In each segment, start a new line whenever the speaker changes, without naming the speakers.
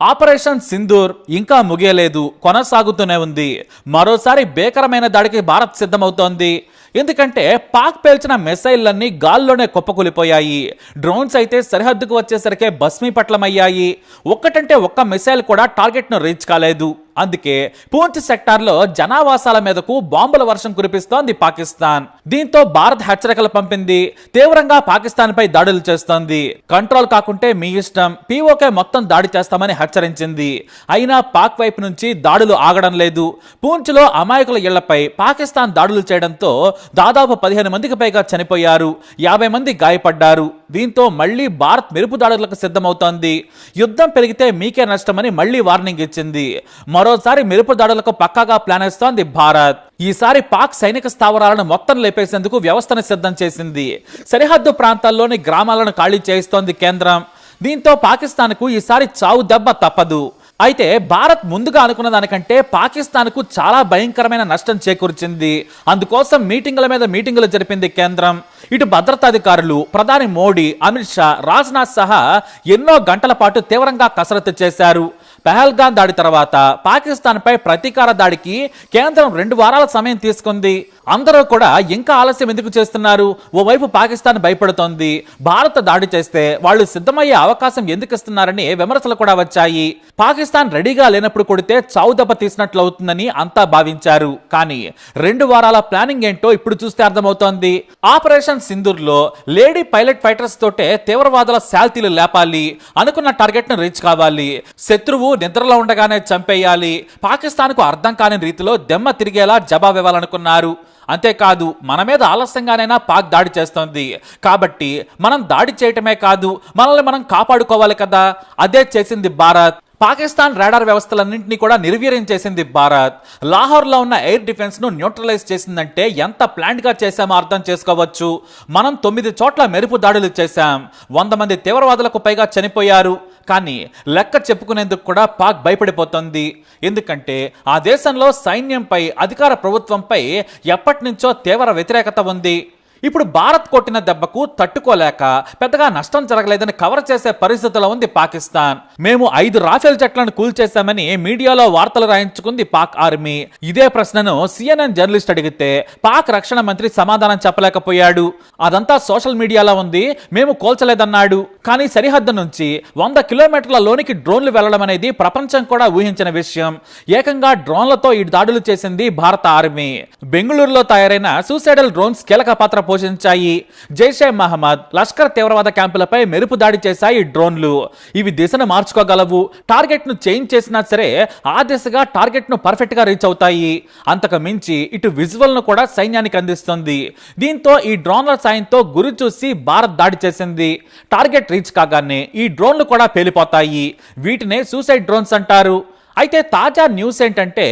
Operation Sindoor ఇంకా ముగియలేదు కొనసాగుతూనే ఉంది. మరోసారి భీకరమైన దాడికి భారత్ సిద్ధమవుతోంది. ఎందుకంటే పాక్ పేల్చిన మిసైళ్ళన్నీ గాల్లోనే కుప్పకూలిపోయాయి. డ్రోన్స్ అయితే సరిహద్దుకు వచ్చేసరికే భస్మీపట్లమయ్యాయి. ఒక్కటంటే ఒక్క మిసైల్ కూడా టార్గెట్ను రీచ్ కాలేదు. అందుకే పూంచ్ సెక్టార్లో జనావాసాల మీదకు బాంబుల వర్షం కురిపిస్తోంది పాకిస్తాన్. దీంతో భారత్ హెచ్చరికలు పంపింది. తీవ్రంగా పాకిస్తాన్ పై దాడులు చేస్తోంది. కంట్రోల్ కాకుంటే మీ ఇష్టం. పీఓకే మొత్తం దాడి చేస్తామని హెచ్చరించింది. అయినా పాక్ వైపు నుంచి దాడులు ఆగడం లేదు. పూంచ్లో అమాయకుల ఇళ్ళపై పాకిస్తాన్ దాడులు చేయడంతో దాదాపు పదిహేను మందికి పైగా చనిపోయారు. యాభై మంది గాయపడ్డారు. దీంతో మళ్ళీ భారత్ మెరుపు దాడులకు సిద్ధమవుతోంది. యుద్ధం పెరిగితే మీకే నష్టమని మళ్ళీ వార్నింగ్ ఇచ్చింది. మరోసారి మెరుపు దాడులకు పక్కాగా ప్లాన్ వేస్తోంది భారత్. ఈసారి పాక్ సైనిక స్థావరాలను మొత్తం లేపేసేందుకు వ్యవస్థను సిద్ధం చేసింది. సరిహద్దు ప్రాంతాల్లోని గ్రామాలను ఖాళీ చేయిస్తోంది కేంద్రం. దీంతో పాకిస్తాన్కు ఈసారి చావు దెబ్బ తప్పదు. అయితే భారత్ ముందుగా అనుకున్న దానికంటే పాకిస్తాన్కు చాలా భయంకరమైన నష్టం చేకూర్చింది. అందుకోసం మీటింగుల మీద మీటింగులు జరిపింది కేంద్రం. ఇటు భద్రతాధికారులు ప్రధాని మోడీ అమిత్ షా రాజ్నాథ్ సహా ఎన్నో గంటల పాటు తీవ్రంగా కసరత్తు చేశారు. పెహల్గాన్ దాడి తర్వాత పాకిస్తాన్పై ప్రతీకార దాడికి కేంద్రం రెండు వారాల సమయం తీసుకుంది. అందరూ కూడా ఇంకా ఆలస్యం ఎందుకు చేస్తున్నారు? ఓవైపు పాకిస్తాన్ భయపడుతోంది. భారత్ దాడి చేస్తే వాళ్ళు సిద్ధమయ్యే అవకాశం ఎందుకు ఇస్తున్నారని విమర్శలు కూడా వచ్చాయి. పాకిస్తాన్ రెడీగా లేనప్పుడు కొడితే చావు తీసినట్లు అవుతుందని అంతా భావించారు. కానీ రెండు వారాల ప్లానింగ్ ఏంటో ఇప్పుడు చూస్తే అర్థమవుతోంది. ఆపరేషన్ సింధూర్లో లేడీ పైలట్ ఫైటర్స్ తోటే తీవ్రవాదుల శాల్తీలు లేపాలి. అనుకున్న టార్గెట్ను రీచ్ కావాలి. శత్రువు నిద్రలో ఉండగానే చంపేయాలి. పాకిస్తాన్కు అర్థం కాని రీతిలో దెమ్మ తిరిగేలా జవాబు ఇవ్వాలనుకున్నారు. అంతేకాదు మన మీద ఆలస్యంగానైనా పాక్ దాడి చేస్తోంది. కాబట్టి మనం దాడి చేయటమే కాదు మనల్ని మనం కాపాడుకోవాలి కదా. అదే చేసింది భారత్. పాకిస్తాన్ రాడార్ వ్యవస్థలన్నింటినీ కూడా నిర్వీర్యం చేసింది భారత్. లాహోర్లో ఉన్న ఎయిర్ డిఫెన్స్ను న్యూట్రలైజ్ చేసిందంటే ఎంత ప్లాంట్గా చేశామో అర్థం చేసుకోవచ్చు. మనం తొమ్మిది చోట్ల మెరుపు దాడులు చేశాం. వంద మంది తీవ్రవాదులకు పైగా చనిపోయారు. కానీ లెక్క చెప్పుకునేందుకు కూడా పాక్ భయపడిపోతుంది. ఎందుకంటే ఆ దేశంలో సైన్యంపై అధికార ప్రభుత్వంపై ఎప్పటి నుంచో తీవ్ర వ్యతిరేకత ఉంది. ఇప్పుడు భారత్ కొట్టిన దెబ్బకు తట్టుకోలేక పెద్దగా నష్టం జరగలేదని కవర్ చేసే పరిస్థితిలో ఉంది పాకిస్తాన్. మేము ఐదు రాఫెల్ జట్లను కూల్చేశామని మీడియాలో వార్తలు రాయించుకుంది పాక్ ఆర్మీ. ఇదే ప్రశ్నను సిఎన్ఎన్ జర్నలిస్ట్ అడిగితే పాక్ రక్షణ మంత్రి సమాధానం చెప్పలేకపోయాడు. అదంతా సోషల్ మీడియాలో ఉంది మేము కోల్చలేదన్నాడు. కానీ సరిహద్దు నుంచి వంద కిలోమీటర్ల లోనికి డ్రోన్లు వెళ్ళడం అనేది ప్రపంచం కూడా ఊహించిన విషయం. ఏకంగా డ్రోన్లతో ఈ దాడులు చేసింది భారత ఆర్మీ. బెంగళూరులో తయారైన సూసైడల్ డ్రోన్స్ కీలక పాత్ర పోషించాయి. జైషే మహమ్మద్ లష్కర్ తీవ్రవాద క్యాంపులపై మెరుపు దాడి చేశాయి డ్రోన్లు. ఇవి దిశను మార్చుకోగలవు. టార్గెట్ను చేంజ్ చేసినా సరే ఆ దిశగా టార్గెట్ను పర్ఫెక్ట్గా రీచ్ అవుతాయి. అంతకు మించి ఇటు విజువల్ను కూడా సైన్యానికి అందిస్తుంది. దీంతో ఈ డ్రోన్ల సాయంతో గురి చూసి భారత్ దాడి చేసింది. టార్గెట్ రీచ్ కాగానే ఈ డ్రోన్లు కూడా పేలిపోతాయి. వీటినే సూసైడ్ డ్రోన్స్ అంటారు. అయితే తాజా న్యూస్ ఏంటంటే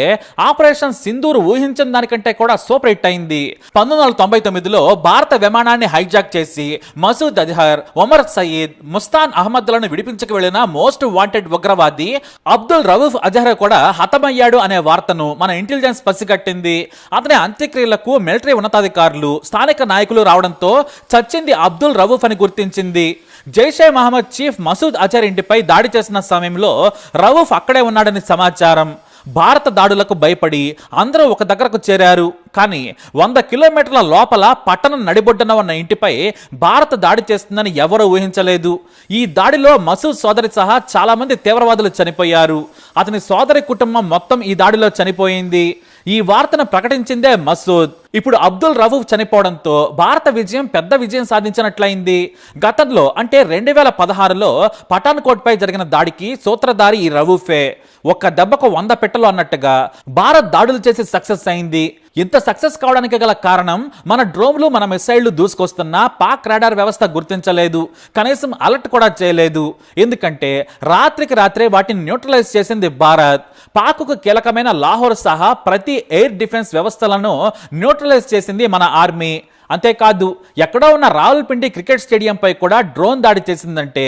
ఆపరేషన్ సింధూర్ ఊహించిన దానికంటే కూడా సూపర్ హిట్ అయింది. పంతొమ్మిది వందల తొంభై తొమ్మిదిలో భారత విమానాన్ని హైజాక్ చేసి మసూద్ అజహర్ ఒమర్ సయీద్ ముస్తాన్ అహ్మద్లను విడిపించకు వెళ్ళిన మోస్ట్ వాంటెడ్ ఉగ్రవాది అబ్దుల్ రవూఫ్ అజహర్ కూడా హతమయ్యాడు అనే వార్తను మన ఇంటెలిజెన్స్ పసిగట్టింది. అతని అంత్యక్రియలకు మిలిటరీ ఉన్నతాధికారులు స్థానిక నాయకులు రావడంతో చచ్చింది అబ్దుల్ రవూఫ్ అని గుర్తించింది. జైషే మహమ్మద్ చీఫ్ మసూద్ అజర్ ఇంటిపై దాడి చేసిన సమయంలో రవూఫ్ అక్కడే ఉన్నాడని సమాచారం. భారత దాడులకు భయపడి అందరూ ఒక దగ్గరకు చేరారు. కానీ వంద కిలోమీటర్ల లోపల పట్టణం నడిబొడ్డున ఉన్న ఇంటిపై భారత దాడి చేస్తుందని ఎవరూ ఊహించలేదు. ఈ దాడిలో మసూద్ సోదరి సహా చాలామంది తీవ్రవాదులు చనిపోయారు. అతని సోదరి కుటుంబం మొత్తం ఈ దాడిలో చనిపోయింది. ఈ వార్తను ప్రకటించిందే మసూద్. ఇప్పుడు అబ్దుల్ రవూఫ్ చనిపోవడంతో భారత విజయం పెద్ద విజయం సాధించినట్లయింది. గతంలో అంటే రెండు వేల పదహారులో పఠాన్కోట్పై జరిగిన దాడికి సూత్రధారి ఈ రవూఫే. ఒక్క దెబ్బకు వంద పెట్టలు అన్నట్టుగా భారత్ దాడులు చేసి సక్సెస్ అయింది. ఇంత సక్సెస్ కావడానికి గల కారణం మన డ్రోన్లు మన మిసైళ్ళు దూసుకొస్తున్నా పాక్ రాడార్ వ్యవస్థ గుర్తించలేదు. కనీసం అలర్ట్ కూడా చేయలేదు. ఎందుకంటే రాత్రికి రాత్రే వాటిని న్యూట్రలైజ్ చేసింది భారత్. పాక్కు కీలకమైన లాహోర్ సహా ప్రతి ఎయిర్ డిఫెన్స్ వ్యవస్థలను న్యూట్రలైజ్ చేసింది మన ఆర్మీ. అంతేకాదు ఎక్కడో ఉన్న రావులపిండి క్రికెట్ స్టేడియంపై కూడా డ్రోన్ దాడి చేసిందంటే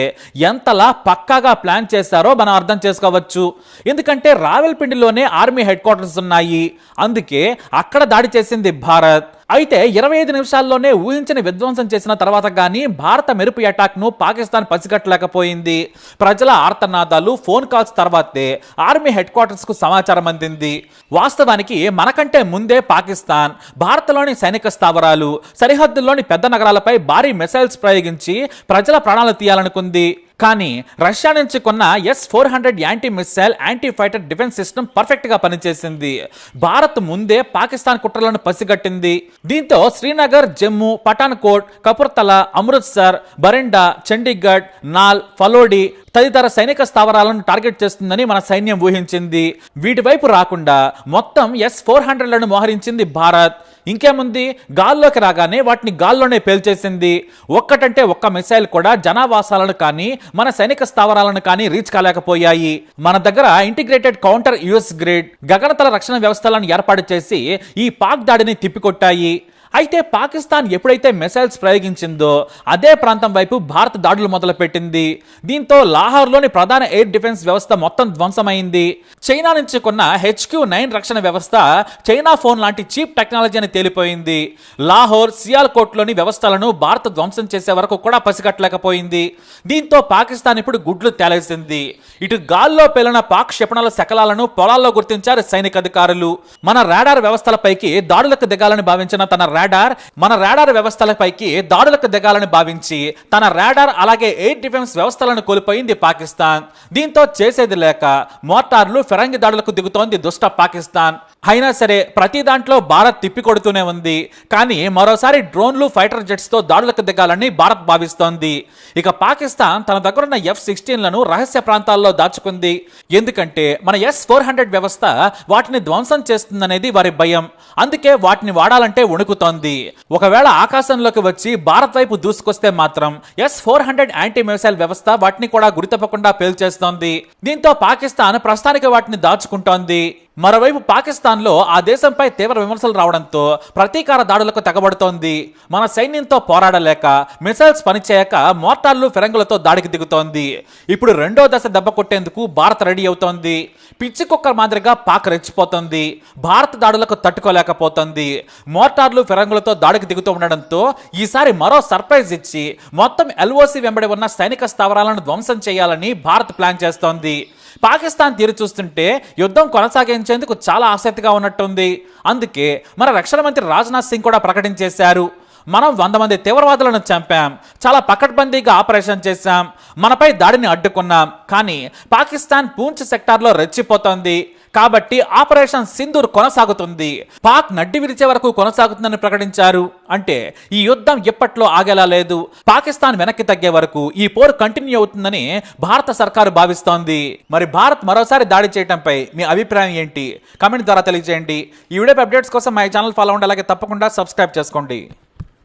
ఎంతలా పక్కాగా ప్లాన్ చేశారో మనం అర్థం చేసుకోవచ్చు. ఎందుకంటే రావెల్పిండిలోనే ఆర్మీ హెడ్ క్వార్టర్స్ ఉన్నాయి. అందుకే అక్కడ దాడి చేసింది భారత్. అయితే ఇరవై ఐదు నిమిషాల్లోనే ఊహించిన విధ్వంసం చేసిన తర్వాత కానీ భారత మెరుపు అటాక్ను పాకిస్తాన్ పసిగట్టలేకపోయింది. ప్రజల ఆర్తనాదాలు ఫోన్ కాల్స్ తర్వాతే ఆర్మీ హెడ్కు సమాచారం అందింది. వాస్తవానికి మనకంటే ముందే పాకిస్తాన్ భారత్లోని సైనిక స్థావరాలు సరిహద్దుల్లోని పెద్ద నగరాలపై భారీ మిసైల్స్ ప్రయోగించి ప్రజల ప్రాణాలు తీయాలనుకుంది. కానీ రష్యా నుంచి కొన్న S four hundred anti missile anti fighter defence system పర్ఫెక్ట్గా పనిచేసింది. భారత్ ముందే పాకిస్తాన్ కుట్రలను పసిగట్టింది. దీంతో శ్రీనగర్ జమ్మూ పఠాన్కోట్ కపుర్తల అమృత్సర్ బరిండా చండీగఢ్ నాల్ ఫలోడి తదితర సైనిక స్థావరాలను టార్గెట్ చేస్తుందని మన సైన్యం ఊహించింది. వీటి వైపు రాకుండా మొత్తం ఎస్ ఫోర్ హండ్రెడ్లను మోహరించింది భారత్. ఇంకేముంది? గాల్లోకి రాగానే వాటిని గాల్లోనే పేల్చేసింది. ఒక్కటంటే ఒక్క మిసైల్ కూడా జనావాసాలను కానీ మన సైనిక స్థావరాలను కానీ రీచ్ కాలేకపోయాయి. మన దగ్గర ఇంటిగ్రేటెడ్ కౌంటర్ యుఎస్ గ్రిడ్ గగనతల రక్షణ వ్యవస్థలను ఏర్పాటు చేసి ఈ పాక్ దాడిని తిప్పికొట్టాయి. అయితే పాకిస్తాన్ ఎప్పుడైతే మిసైల్స్ ప్రయోగించిందో అదే ప్రాంతం వైపు భారత్ దాడులు మొదలుపెట్టింది. దీంతో లాహోర్లోని ప్రధాన ఎయిర్ డిఫెన్స్ వ్యవస్థ మొత్తం ధ్వంసమైంది. చైనా నుంచి కొన్న హెచ్క్యూ నైన్ రక్షణ వ్యవస్థ చైనా ఫోన్ లాంటి చీప్ టెక్నాలజీ అని తేలిపోయింది. లాహోర్ సియాల్కోట్లోని వ్యవస్థలను భారత్ ధ్వంసం చేసే వరకు కూడా పసిగట్టలేకపోయింది. దీంతో పాకిస్తాన్ ఇప్పుడు గుడ్లు తేలేసింది. ఇటు గాల్లో పేలిన పాక్ క్షిపణాల శకలాలను పొలాల్లో గుర్తించారు సైనిక అధికారులు. మన రాడార్ వ్యవస్థలపైకి దాడులకు దిగాలని భావించిన తన రాడార్ రాడార్ మన రాడార్ వ్యవస్థలపైకి దాడులకు దిగాలని భావించి తన రాడార్ అలాగే ఎయిర్ డిఫెన్స్ వ్యవస్థలను కోల్పోయింది పాకిస్తాన్. దీంతో చేసేది లేక మోటార్లు ఫిరంగి దాడులకు దిగుతోంది దుష్ట పాకిస్తాన్. అయినా సరే ప్రతి దాంట్లో భారత్ తిప్పికొడుతూనే ఉంది. కానీ మరోసారి డ్రోన్లు ఫైటర్ జెట్స్తో దాడులకు దిగాలని భారత్ భావిస్తోంది. ఇక పాకిస్తాన్ తన దగ్గరున్న ఎఫ్ సిక్స్టీన్లను రహస్య ప్రాంతాల్లో దాచుకుంది. ఎందుకంటే మన ఎస్ ఫోర్ హండ్రెడ్ వ్యవస్థ వాటిని ధ్వంసం చేస్తుందనేది వారి భయం. అందుకే వాటిని వాడాలంటే వణుకుతోంది. ఒకవేళ ఆకాశంలోకి వచ్చి భారత్ వైపు దూసుకొస్తే మాత్రం S four hundred anti missile వ్యవస్థ వాటిని కూడా గురితప్పకుండా పేల్చేస్తోంది. దీంతో పాకిస్తాన్ ప్రస్తుతానికి వాటిని దాచుకుంటోంది. మరోవైపు పాకిస్తాన్లో ఆ దేశంపై తీవ్ర విమర్శలు రావడంతో ప్రతీకార దాడులకు తెగబడుతోంది. మన సైన్యంతో పోరాడలేక మిసైల్స్ పనిచేయక మోటార్లు ఫిరంగులతో దాడికి దిగుతోంది. ఇప్పుడు రెండో దశ దెబ్బ కొట్టేందుకు భారత్ రెడీ అవుతోంది. పిచ్చి కుక్క మాదిరిగా పాక రెచ్చిపోతోంది. భారత్ దాడులకు తట్టుకోలేకపోతోంది. మోటార్లు ఫిరంగులతో దాడికి దిగుతూ ఉండడంతో ఈసారి మరో సర్ప్రైజ్ ఇచ్చి మొత్తం ఎల్ఓసి వెంబడి ఉన్న సైనిక స్థావరాలను ధ్వంసం చేయాలని భారత్ ప్లాన్ చేస్తోంది. పాకిస్తాన్ తీరు చూస్తుంటే యుద్ధం కొనసాగించేందుకు చాలా ఆసక్తిగా ఉన్నట్టుంది. అందుకే మన రక్షణ మంత్రి రాజ్నాథ్ సింగ్ కూడా ప్రకటించేశారు. మనం వంద మంది తీవ్రవాదులను చంపాం. చాలా పకడ్బందీగా ఆపరేషన్ చేశాం. మనపై దాడిని అడ్డుకున్నాం. కానీ పాకిస్తాన్ పూంచ్ సెక్టార్లో రెచ్చిపోతోంది. కాబట్టి ఆపరేషన్ సింధూర్ కొనసాగుతుంది. పాక్ నడ్డి విరిచే వరకు కొనసాగుతుందని ప్రకటించారు. అంటే ఈ యుద్ధం ఎప్పట్లో ఆగేలా లేదు. పాకిస్తాన్ వెనక్కి తగ్గే వరకు ఈ పోరు కంటిన్యూ అవుతుందని భారత సర్కారు భావిస్తోంది. మరి భారత్ మరోసారి దాడి చేయడంపై మీ అభిప్రాయం ఏంటి? కమెంట్ ద్వారా తెలియజేయండి. ఈ వీడియో అప్డేట్స్ కోసం మా ఛానల్ ఫాలో అవ్వండి. అలాగే తప్పకుండా సబ్స్క్రైబ్ చేసుకోండి.